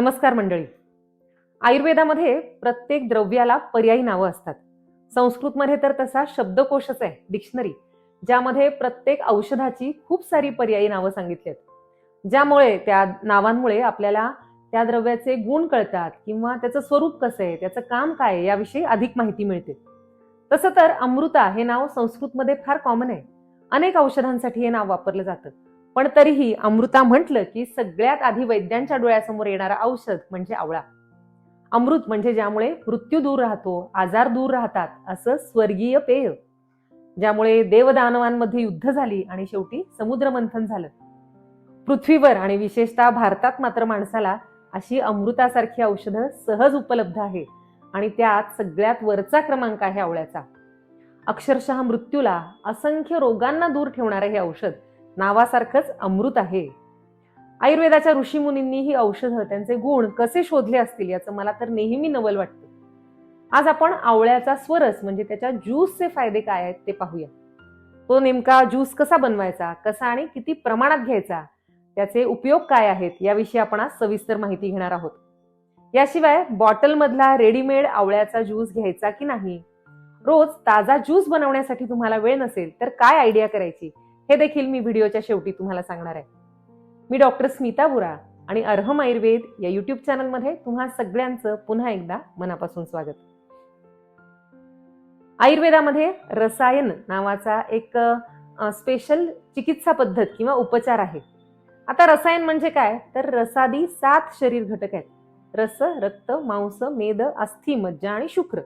नमस्कार मंडळी. आयुर्वेदामध्ये प्रत्येक द्रव्याला पर्यायी नावं असतात. संस्कृतमध्ये तर तसा शब्दकोशच आहे डिक्शनरी ज्यामध्ये प्रत्येक औषधाची खूप सारी पर्यायी नावं सांगितली आहेत. ज्यामुळे त्या नावांमुळे आपल्याला त्या द्रव्याचे गुण कळतात किंवा त्याचं स्वरूप कसं आहे त्याचं काम काय आहे याविषयी अधिक माहिती मिळते. तसं तर अमृता हे नाव संस्कृतमध्ये फार कॉमन आहे. अनेक औषधांसाठी हे नाव वापरलं जातं. पण तरीही अमृता म्हटलं की सगळ्यात आधी वैद्यांच्या डोळ्यासमोर येणारं औषध म्हणजे आवळा. अमृत म्हणजे ज्यामुळे मृत्यू दूर राहतो आजार दूर राहतात असं स्वर्गीय पेय. ज्यामुळे देवदानवांमध्ये युद्ध झाली आणि शेवटी समुद्र मंथन झालं. पृथ्वीवर आणि विशेषतः भारतात मात्र माणसाला अशी अमृतासारखी औषधं सहज उपलब्ध आहे आणि त्यात सगळ्यात वरचा क्रमांक आहे आवळ्याचा. अक्षरशः मृत्यूला असंख्य रोगांना दूर ठेवणारं हे औषध नावासारखंच अमृत आहे. आयुर्वेदाच्या ऋषीमुनींनी ही औषधं त्यांचे गुण कसे शोधले असतील याचं मला तर नेहमी नवल वाटतं. आज आपण आवळ्याचा स्वरस म्हणजे त्याच्या ज्यूसचे फायदे काय आहेत ते पाहूया. तो नेमका ज्यूस कसा बनवायचा कसा आणि किती प्रमाणात घ्यायचा त्याचे उपयोग काय आहेत याविषयी आपण आज सविस्तर माहिती घेणार आहोत. याशिवाय बॉटलमधला रेडीमेड आवळ्याचा ज्यूस घ्यायचा की नाही रोज ताजा ज्यूस बनवण्यासाठी तुम्हाला वेळ नसेल तर काय आयडिया करायची? हे देखील मी व्हिडिओच्या शेवटी तुम्हाला सांगणार आहे. मी डॉक्टर स्मिता बुरा आणि अर्हम आयुर्वेद या युट्यूब चॅनलमध्ये तुम्हा सगळ्यांचं पुन्हा एकदा मनापासून स्वागत. आयुर्वेदामध्ये रसायन नावाचा एक स्पेशल चिकित्सा पद्धत किंवा उपचार आहे. आता रसायन म्हणजे काय? तर रसादी सात शरीर घटक आहेत. रस रक्त मांस मेद अस्थि मज्जा आणि शुक्र.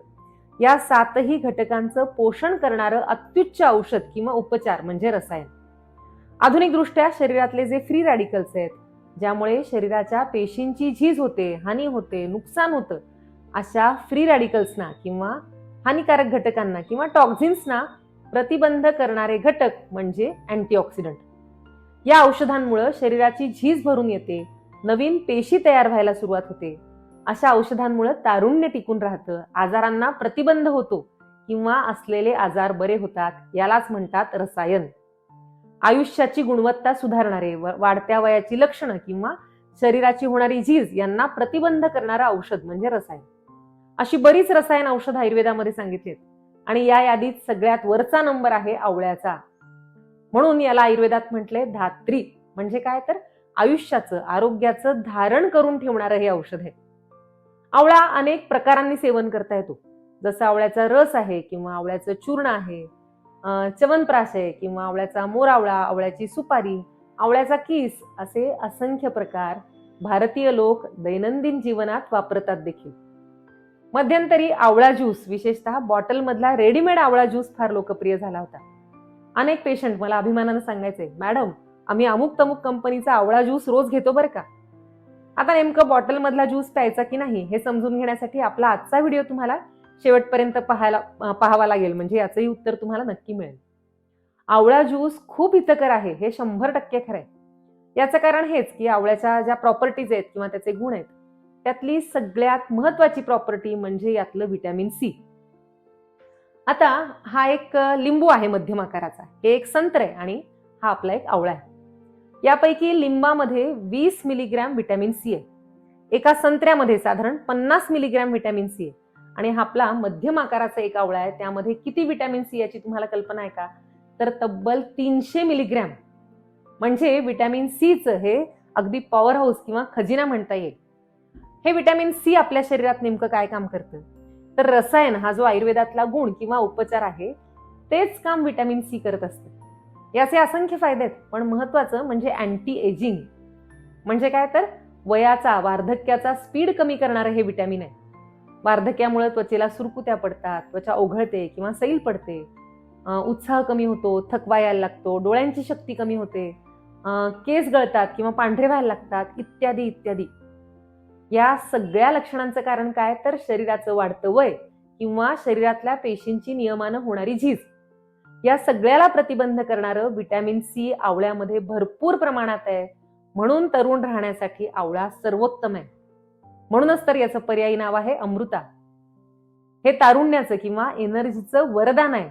या सातही घटकांचं पोषण करणारं अत्युच्च औषध किंवा उपचार म्हणजे रसायन. आधुनिक दृष्ट्या शरीरातले जे फ्री रॅडिकल्स आहेत ज्यामुळे शरीराच्या पेशींची झीज होते हानी होते नुकसान होतं अशा फ्री रॅडिकल्सना किंवा हानिकारक घटकांना किंवा टॉक्झिन्सना प्रतिबंध करणारे घटक म्हणजे अँटीऑक्सिडंट या औषधांमुळे शरीराची झीज भरून येते नवीन पेशी तयार व्हायला सुरुवात होते अशा औषधांमुळे तारुण्य टिकून राहतं. आजारांना प्रतिबंध होतो किंवा असलेले आजार बरे होतात यालाच म्हणतात रसायन. आयुष्याची गुणवत्ता सुधारणारे वाढत्या वयाची लक्षणं किंवा शरीराची होणारी झीज यांना प्रतिबंध करणारं औषध म्हणजे रसायन. अशी बरीच रसायन औषध आयुर्वेदामध्ये सांगितलीत आणि या यादीत सगळ्यात वरचा नंबर आहे आवळ्याचा. म्हणून याला आयुर्वेदात म्हटले धात्री. म्हणजे काय? तर आयुष्याचं आरोग्याचं धारण करून ठेवणारं हे औषध आहे. आवळा अनेक प्रकारांनी सेवन करता येतो. जसं आवळ्याचा रस आहे किंवा आवळ्याचं चूर्ण आहे च्यवनप्राश आहे किंवा आवळ्याचा मोरावळा आवळ्याची सुपारी आवळ्याचा किस असे असंख्य प्रकार भारतीय लोक दैनंदिन जीवनात वापरतात देखील. मध्यंतरी आवळा ज्यूस विशेषतः बॉटलमधला रेडीमेड आवळा ज्यूस फार लोकप्रिय झाला होता. अनेक पेशंट मला अभिमानानं सांगायचे मॅडम आम्ही अमुक तमुक कंपनीचा आवळा ज्यूस रोज घेतो बरं का? आता नेमकं बॉटलमधला ज्यूस प्यायचा की नाही हे समजून घेण्यासाठी आपला आजचा व्हिडिओ तुम्हाला शेवटपर्यंत पाहायला पाहावा लागेल. म्हणजे याचंही उत्तर तुम्हाला नक्की मिळेल. आवळा ज्यूस खूप हितकर आहे हे शंभर टक्के खरं आहे. याचं कारण हेच की आवळ्याच्या ज्या प्रॉपर्टीज आहेत किंवा त्याचे गुण आहेत त्यातली सगळ्यात महत्वाची प्रॉपर्टी म्हणजे यातलं व्हिटॅमिन सी आता हा एक लिंबू आहे मध्यम आकाराचा. हे एक संत्र आहे आणि हा आपला एक आवळा आहे. यापैकी लिंबामध्ये वीस मिलीग्रॅम व्हिटॅमिन सी आहे. एका संत्र्यामध्ये साधारण पन्नास मिलीग्रॅम व्हिटॅमिन सी आहे. आणि हा आपला मध्यम आकाराचा एक आवळा आहे. त्यामध्ये किती व्हिटॅमिन सी याची तुम्हाला कल्पना आहे का? तर तब्बल तीनशे मिलीग्रॅम. म्हणजे व्हिटॅमिन सीचं हे अगदी पॉवर हाऊस किंवा खजिना म्हणता येईल. हे व्हिटॅमिन सी आपल्या शरीरात नेमकं काय काम करतं? तर रसायन हा जो आयुर्वेदातला गुण किंवा उपचार आहे तेच काम व्हिटॅमिन सी करत असतं. याचे असंख्य फायदे आहेत. पण महत्वाचं म्हणजे अँटी एजिंग म्हणजे काय तर वयाचा वार्धक्याचा स्पीड कमी करणारं हे विटॅमिन आहे. वार्धक्यामुळे त्वचेला सुरकुत्या पडतात त्वचा ओघळते किंवा सैल पडते. उत्साह कमी होतो थकवा यायला लागतो डोळ्यांची शक्ती कमी होते. केस गळतात किंवा पांढरे व्हायला लागतात इत्यादी इत्यादी. या सगळ्या लक्षणांचं कारण काय? तर शरीराचं वाढतं वय किंवा शरीरातल्या पेशींची नियमानं होणारी झीज. या सगळ्याला प्रतिबंध करणारं व्हिटॅमिन सी आवळ्यामध्ये भरपूर प्रमाणात आहे. म्हणून तरुण राहण्यासाठी आवळा सर्वोत्तम आहे. म्हणूनच तर याचं पर्यायी नाव आहे अमृता. हे तारुण्याचं किंवा एनर्जीचं वरदान आहे.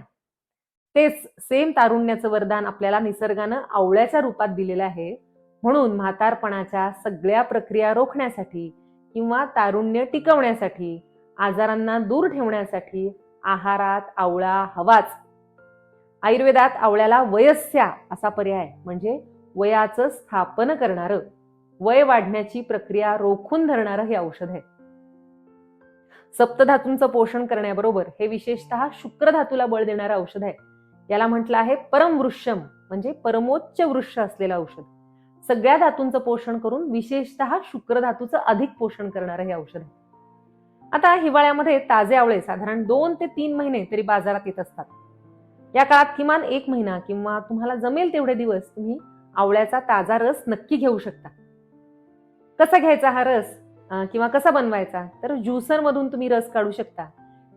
तेच सेम तारुण्याचं वरदान आपल्याला निसर्गानं आवळ्याच्या रूपात दिलेलं आहे. म्हणून म्हातारपणाच्या सगळ्या प्रक्रिया रोखण्यासाठी किंवा तारुण्य टिकवण्यासाठी आजारांना दूर ठेवण्यासाठी आहारात आवळा हवाच. आयुर्वेदात आवळ्याला वयस्या असा पर्याय म्हणजे वयाचं स्थापन करणारं वय वाढण्याची प्रक्रिया रोखून धरणारं हे औषध आहे. सप्तधातूंचं पोषण करण्याबरोबर हे विशेषतः शुक्र धातूला बळ देणारं औषध आहे. याला म्हटलं आहे परमवृक्षम म्हणजे परमोच्च वृक्ष असलेलं औषध. सगळ्या धातूंचं पोषण करून विशेषतः शुक्र धातूचं अधिक पोषण करणारं हे औषध आहे. आता हिवाळ्यामध्ये ताजे आवळे साधारण दोन ते तीन महिने तरी बाजारात येत असतात. या काळात किमान एक महिना किंवा तुम्हाला जमेल तेवढे दिवस तुम्ही आवळ्याचा ताजा रस नक्की घेऊ शकता. कसा घ्यायचा हा रस? किंवा कसा बनवायचा? तर ज्युसरमधून तुम्ही रस काढू शकता.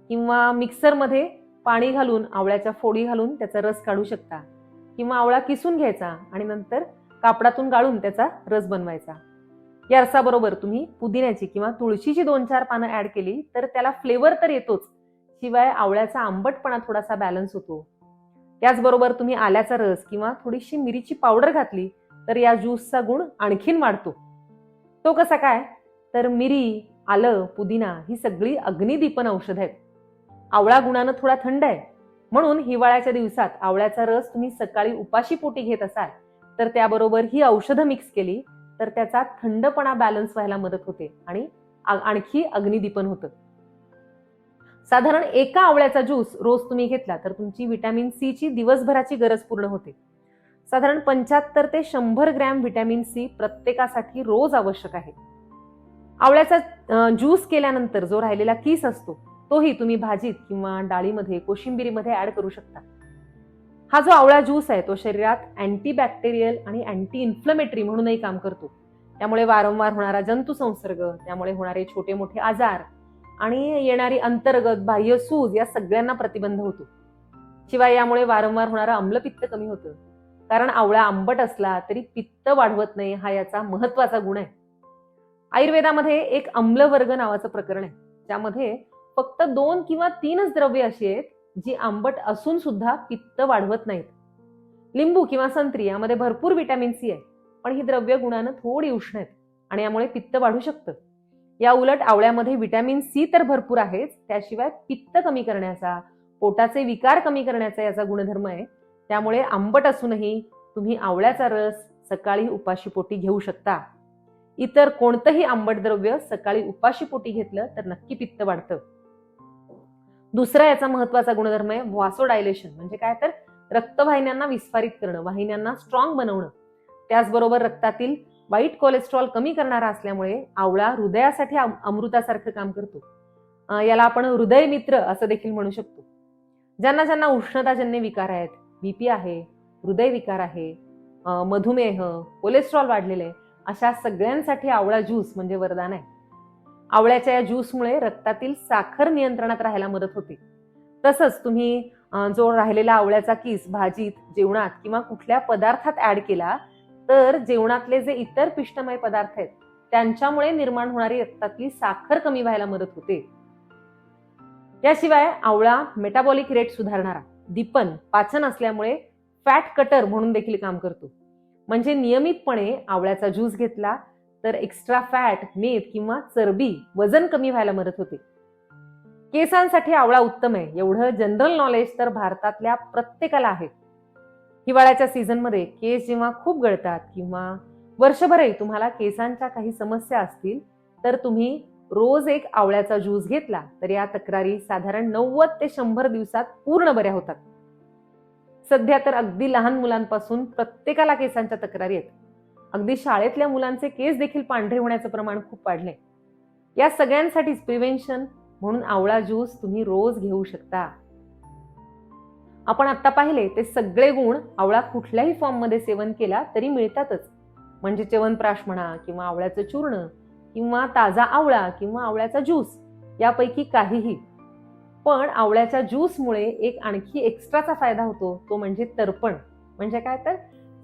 किंवा मिक्सरमध्ये पाणी घालून आवळ्याच्या फोडी घालून त्याचा रस काढू शकता. किंवा आवळा किसून घ्यायचा आणि नंतर कापडातून गाळून त्याचा रस बनवायचा. या रसाबरोबर तुम्ही पुदिन्याची किंवा तुळशीची दोन चार पानं ऍड केली तर त्याला फ्लेवर तर येतोच. शिवाय आवळ्याचा आंबटपणा थोडासा बॅलन्स होतो. त्याचबरोबर तुम्ही आल्याचा रस किंवा थोडीशी मिरीची पावडर घातली तर या ज्यूसचा गुण आणखीन वाढतो. तो कसा काय? तर मिरी आलं पुदिना ही सगळी अग्निदीपन औषध आहेत. आवळा गुणानं थोडा थंड आहे. म्हणून हिवाळ्याच्या दिवसात आवळ्याचा रस तुम्ही सकाळी उपाशी पोटी घेत असाल तर त्याबरोबर ही औषधं मिक्स केली तर त्याचा थंडपणा बॅलन्स व्हायला मदत होते आणि आणखी अग्निदीपन होतं. साधारण एका आवळ्याचा ज्यूस रोज तुम्ही घेतला तर तुमची व्हिटॅमिन सी ची दिवसभराची गरज पूर्ण होते. साधारण पंच्याहत्तर ते शंभर ग्रॅम व्हिटॅमिन सी प्रत्येकासाठी रोज आवश्यक आहे. आवळ्याचा ज्यूस केल्यानंतर जो राहिलेला किस असतो तोही तुम्ही भाजीत किंवा डाळीमध्ये कोशिंबिरीमध्ये ऍड करू शकता. हा जो आवळा ज्यूस आहे तो शरीरात अँटीबॅक्टेरियल आणि अँटी इन्फ्लमेटरी म्हणूनही काम करतो. त्यामुळे वारंवार होणारा जंतुसंसर्ग त्यामुळे होणारे छोटे मोठे आजार आणि येणारी अंतर्गत बाह्य सूज या सगळ्यांना प्रतिबंध होतो. शिवाय यामुळे वारंवार होणारं आम्लपित्त कमी होतं. कारण आवळा आंबट असला तरी पित्त वाढवत नाही हा याचा महत्त्वाचा गुण आहे. आयुर्वेदामध्ये एक अम्लवर्ग नावाचं प्रकरण आहे. त्यामध्ये फक्त दोन किंवा तीनच द्रव्य अशी आहेत जी आंबट असून सुद्धा पित्त वाढवत नाहीत. लिंबू किंवा संत्री यामध्ये भरपूर विटॅमिन सी आहे पण ही द्रव्य गुणानं थोडी उष्ण आहेत आणि यामुळे पित्त वाढू शकतं. या उलट आवळ्यामध्ये विटॅमिन सी तर भरपूर आहेच. त्याशिवाय पित्त कमी करण्याचा पोटाचे विकार कमी करण्याचा याचा गुणधर्म आहे. त्यामुळे आंबट असूनही तुम्ही आवळ्याचा रस सकाळी उपाशी पोटी घेऊ शकता. इतर कोणतंही आंबट द्रव्य सकाळी उपाशी पोटी घेतलं तर नक्की पित्त वाढतं. दुसरा याचा महत्त्वाचा गुणधर्म आहे व्हासोडायलेशन. म्हणजे काय तर रक्तवाहिन्यांना विस्फारित करणं वाहिन्यांना स्ट्रॉंग बनवणं. त्याचबरोबर रक्तातील वाईट कोलेस्ट्रॉल कमी करणारा असल्यामुळे आवळा हृदयासाठी अमृतासारखं काम करतो. याला आपण हृदय मित्र असं देखील म्हणू शकतो. ज्यांना ज्यांना उष्णताजन्य विकार आहेत बीपी आहे हृदय विकार आहे मधुमेह कोलेस्ट्रॉल वाढलेले अशा सगळ्यांसाठी आवळा ज्यूस म्हणजे वरदान आहे. आवळ्याच्या या ज्यूसमुळे रक्तातील साखर नियंत्रणात राहायला मदत होते. तसंच तुम्ही जो राहिलेला आवळ्याचा किस भाजीत जेवणात किंवा कुठल्या पदार्थात ऍड केला तर जेवणातले जे इतर पिष्टमय पदार्थ आहेत त्यांच्यामुळे निर्माण होणारी रक्तातली साखर कमी व्हायला मदत होते. याशिवाय आवळा मेटाबॉलिक रेट सुधारणारा दीपन पाचन असल्यामुळे फॅट कटर म्हणून देखील काम करतो. म्हणजे नियमितपणे आवळ्याचा ज्यूस घेतला तर एक्स्ट्रा फॅट मेद किंवा चरबी वजन कमी व्हायला मदत होते. केसांसाठी आवळा उत्तम आहे एवढं जनरल नॉलेज तर भारतातल्या प्रत्येकाला आहे. हिवाळ्याच्या सीझनमध्ये केस जेव्हा खूप गळतात किंवा वर्षभरही तुम्हाला केसांच्या काही समस्या असतील तर तुम्ही रोज एक आवळ्याचा ज्यूस घेतला तर या तक्रारी साधारण नव्वद ते शंभर दिवसात पूर्ण बऱ्या होतात. सध्या तर अगदी लहान मुलांपासून प्रत्येकाला केसांच्या तक्रारी आहेत अगदी शाळेतल्या मुलांचे केस देखील पांढरे होण्याचं प्रमाण खूप वाढले या सगळ्यांसाठीच प्रिव्हेन्शन म्हणून आवळा ज्यूस तुम्ही रोज घेऊ शकता. आपण आत्ता पाहिले ते सगळे गुण आवळा कुठल्याही फॉर्ममध्ये सेवन केला तरी मिळतातच. म्हणजे च्यवनप्राश म्हणा किंवा आवळ्याचं चूर्ण किंवा ताजा आवळा किंवा आवळ्याचा ज्यूस यापैकी काहीही. पण आवळ्याच्या ज्यूसमुळे एक आणखी एक्स्ट्राचा फायदा होतो तो म्हणजे तर्पण. म्हणजे काय तर?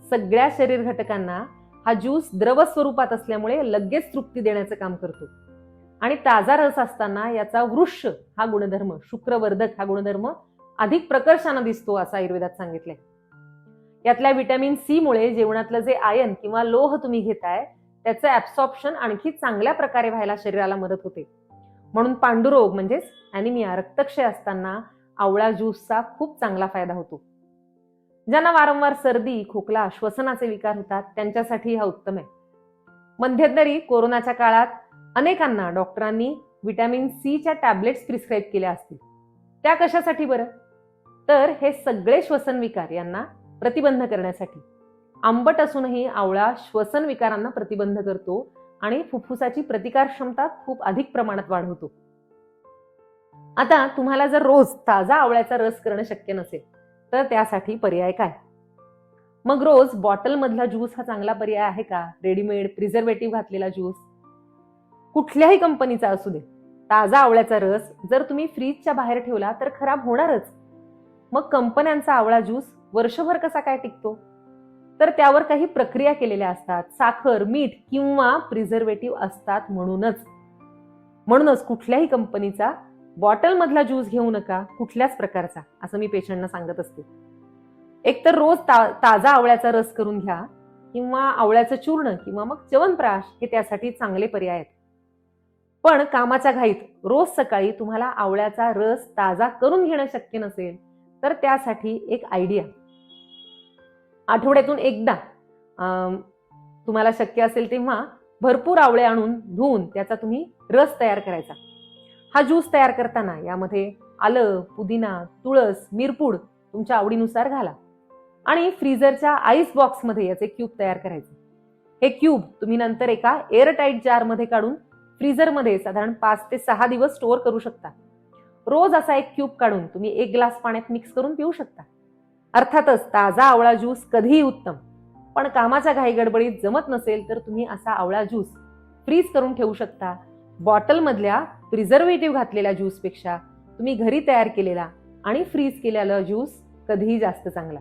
सगळ्या शरीर घटकांना हा ज्यूस द्रव स्वरूपात असल्यामुळे लगेच तृप्ती देण्याचं काम करतो. आणि ताजा रस असताना याचा वृक्ष हा गुणधर्म शुक्रवर्धक हा गुणधर्म अधिक प्रकर्षानं दिसतो असं आयुर्वेदात सांगितलंय. यातल्या व्हिटॅमिन सी मुळे जेवणातलं जे आयन किंवा लोह तुम्ही घेताय त्याचं ऍब्सॉर्प्शन आणखी चांगल्या प्रकारे व्हायला शरीराला मदत होते. म्हणून पांडुरोग म्हणजेच अॅनिमिया रक्तक्षय असताना आवळा ज्यूसचा खूप चांगला फायदा होतो. ज्यांना वारंवार सर्दी खोकला श्वसनाचे विकार होतात त्यांच्यासाठी हा उत्तम आहे. मध्यंतरी कोरोनाच्या काळात अनेकांना डॉक्टरांनी व्हिटॅमिन सीच्या टॅबलेट्स प्रिस्क्राईब केल्या असतील. त्या कशासाठी बरं? तर हे सगळे श्वसन विकार यांना प्रतिबंध करण्यासाठी. आंबट असूनही आवळा श्वसन विकारांना प्रतिबंध करतो आणि फुफ्फुसाची प्रतिकार क्षमता खूप अधिक प्रमाणात वाढवतो. आता तुम्हाला जर रोज ताजा आवळ्याचा रस करणं शक्य नसेल तर त्यासाठी पर्याय काय? मग रोज बॉटलमधला ज्यूस हा चांगला पर्याय आहे का? रेडीमेड प्रिझर्वेटिव्ह घातलेला ज्यूस? कुठल्याही कंपनीचा असू दे. ताजा आवळ्याचा रस जर तुम्ही फ्रीजच्या बाहेर ठेवला तर खराब होणारच. मग कंपन्यांचा आवळा ज्यूस वर्षभर कसा काय टिकतो? तर त्यावर काही प्रक्रिया केलेल्या असतात. साखर मीठ किंवा प्रिझर्वेटिव्ह असतात म्हणूनच. म्हणूनच कुठल्याही कंपनीचा बॉटलमधला ज्यूस घेऊ नका कुठल्याच प्रकारचा असं मी पेशंटना सांगत असते. एकतर रोज ता ताजा आवळ्याचा रस करून घ्या किंवा आवळ्याचं चूर्ण किंवा मग च्यवनप्राश हे त्यासाठी चांगले पर्याय आहेत. पण कामाच्या घाईत रोज सकाळी तुम्हाला आवळ्याचा रस ताजा करून घेणं शक्य नसेल तर त्यासाठी एक आयडिया आठवड्यातून एकदा तुम्हाला शक्य असेल तेव्हा भरपूर आवळे आणून धुवून त्याचा तुम्ही रस तयार करायचा. हा ज्यूस तयार करताना यामध्ये आलं पुदिना तुळस मिरपूड तुमच्या आवडीनुसार घाला. आणि फ्रीजरच्या आईस बॉक्समध्ये याचे क्यूब तयार करायचे. हे क्यूब तुम्ही नंतर एका एअरटाईट जारमध्ये काढून फ्रीजरमध्ये साधारण पाच ते सहा दिवस स्टोअर करू शकता. रोज असा एक क्यूब काढून तुम्ही एक ग्लास पाण्यात मिक्स करून पिऊ शकता. अर्थातच ताजा आवळा ज्यूस कधीही उत्तम. पण कामाच्या घाई गडबडीत जमत नसेल तर तुम्ही असा आवळा ज्यूस फ्रीज करून ठेवू शकता. बॉटलमधल्या प्रिझर्वेटिव्ह घातलेल्या ज्यूसपेक्षा तुम्ही घरी तयार केलेला आणि फ्रीज केलेला ज्यूस कधीही जास्त चांगला.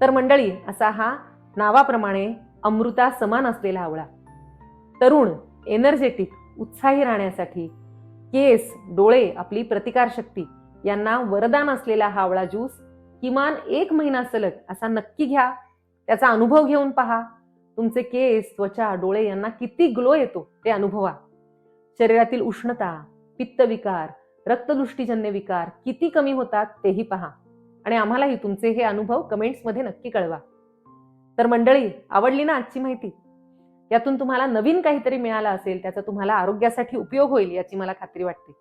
तर मंडळी असा हा नावाप्रमाणे अमृता समान असलेला आवळा. तरुण एनर्जेटिक उत्साही राहण्यासाठी केस डोळे आपली प्रतिकारशक्ती यांना वरदान असलेला हा आवळा ज्यूस किमान एक महिना सलग असा नक्की घ्या. त्याचा अनुभव घेऊन पहा. तुमचे केस त्वचा डोळे यांना किती ग्लो येतो ते अनुभवा. शरीरातील उष्णता पित्तविकार रक्तदृष्टीजन्य विकार किती कमी होतात तेही पहा. आणि आम्हालाही तुमचे हे अनुभव कमेंट्समध्ये नक्की कळवा. तर मंडळी आवडली ना आजची माहिती? यातून तुम्हाला नवीन काहीतरी मिळालं असेल त्याचा तुम्हाला आरोग्यासाठी उपयोग होईल याची मला खात्री वाटते.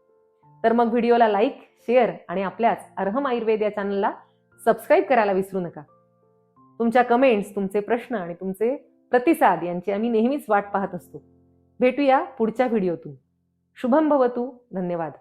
तर मग व्हिडिओला लाईक शेअर आणि आपल्याच अर्हम आयुर्वेद या चॅनलला सबस्क्राईब करायला विसरू नका. तुमच्या कमेंट्स तुमचे प्रश्न आणि तुमचे प्रतिसाद यांची आम्ही नेहमीच वाट पाहत असतो. भेटूया पुढच्या व्हिडिओतून. शुभम भवतू. धन्यवाद.